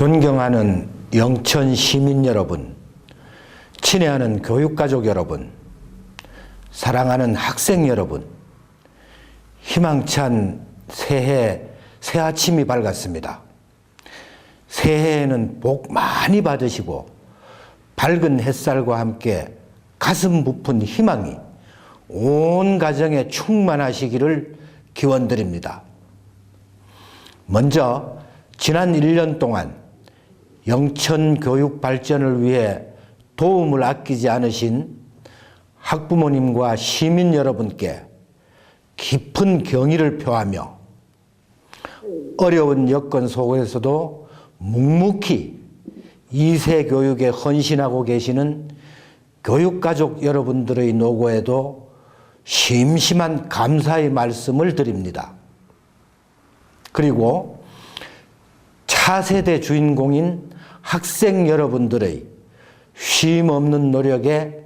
존경하는 영천 시민 여러분, 친애하는 교육가족 여러분, 사랑하는 학생 여러분, 희망찬 새해, 새 아침이 밝았습니다. 새해에는 복 많이 받으시고 밝은 햇살과 함께 가슴 부푼 희망이 온 가정에 충만하시기를 기원드립니다. 먼저 지난 1년 동안 영천 교육 발전을 위해 도움을 아끼지 않으신 학부모님과 시민 여러분께 깊은 경의를 표하며 어려운 여건 속에서도 묵묵히 이세 교육에 헌신하고 계시는 교육가족 여러분들의 노고에도 심심한 감사의 말씀을 드립니다. 그리고 차세대 주인공인 학생 여러분들의 쉼 없는 노력에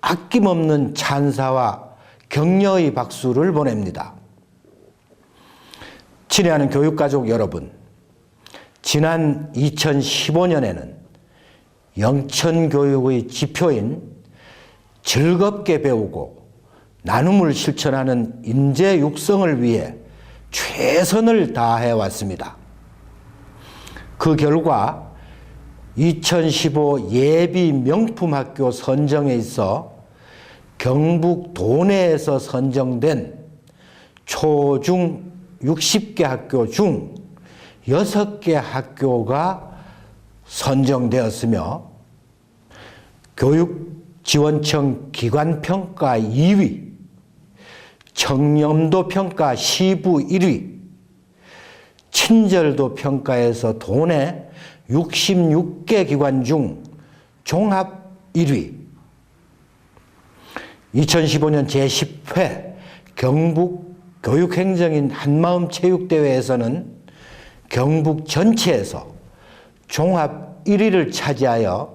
아낌없는 찬사와 격려의 박수를 보냅니다. 친애하는 교육가족 여러분, 지난 2015년에는 영천교육의 지표인 즐겁게 배우고 나눔을 실천하는 인재 육성을 위해 최선을 다해 왔습니다. 그 결과 2015 예비 명품 학교 선정에 있어 경북 도내에서 선정된 초중 60개 학교 중 6개 학교가 선정되었으며 교육지원청 기관평가 2위, 청렴도 평가 시부 1위, 친절도 평가에서 도내 66개 기관 중 종합 1위, 2015년 제10회 경북 교육행정인 한마음 체육대회에서는 경북 전체에서 종합 1위를 차지하여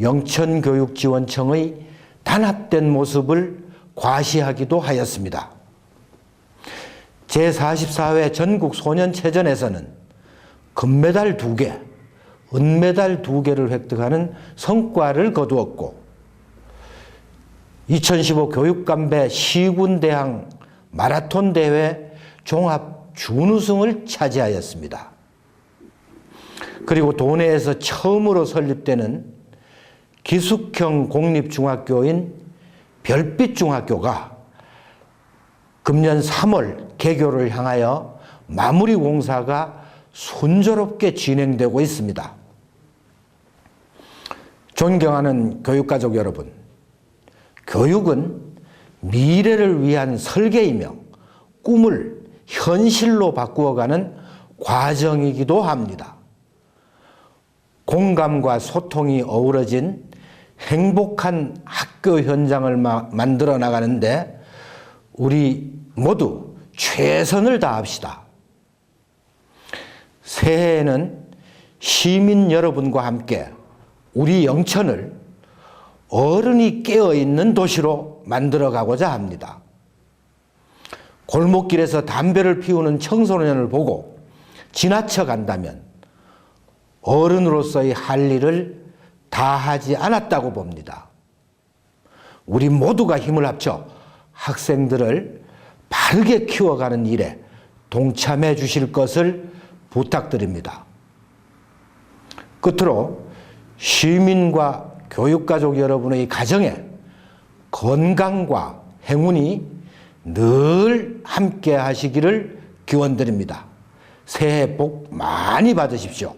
영천교육지원청의 단합된 모습을 과시하기도 하였습니다. 제44회 전국 소년체전에서는 금메달 2개, 은메달 2개를 획득하는 성과를 거두었고 2015 교육감배 시군대항 마라톤 대회 종합 준우승을 차지하였습니다. 그리고 도내에서 처음으로 설립되는 기숙형 공립중학교인 별빛중학교가 금년 3월 개교를 향하여 마무리 공사가 순조롭게 진행되고 있습니다. 존경하는 교육가족 여러분, 교육은 미래를 위한 설계이며 꿈을 현실로 바꾸어가는 과정이기도 합니다. 공감과 소통이 어우러진 행복한 학교 현장을 만들어 나가는데 우리 모두 최선을 다합시다. 새해에는 시민 여러분과 함께 우리 영천을 어른이 깨어있는 도시로 만들어 가고자 합니다. 골목길에서 담배를 피우는 청소년을 보고 지나쳐 간다면 어른으로서의 할 일을 다 하지 않았다고 봅니다. 우리 모두가 힘을 합쳐 학생들을 바르게 키워가는 일에 동참해 주실 것을 부탁드립니다. 끝으로 시민과 교육가족 여러분의 가정에 건강과 행운이 늘 함께 하시기를 기원드립니다. 새해 복 많이 받으십시오.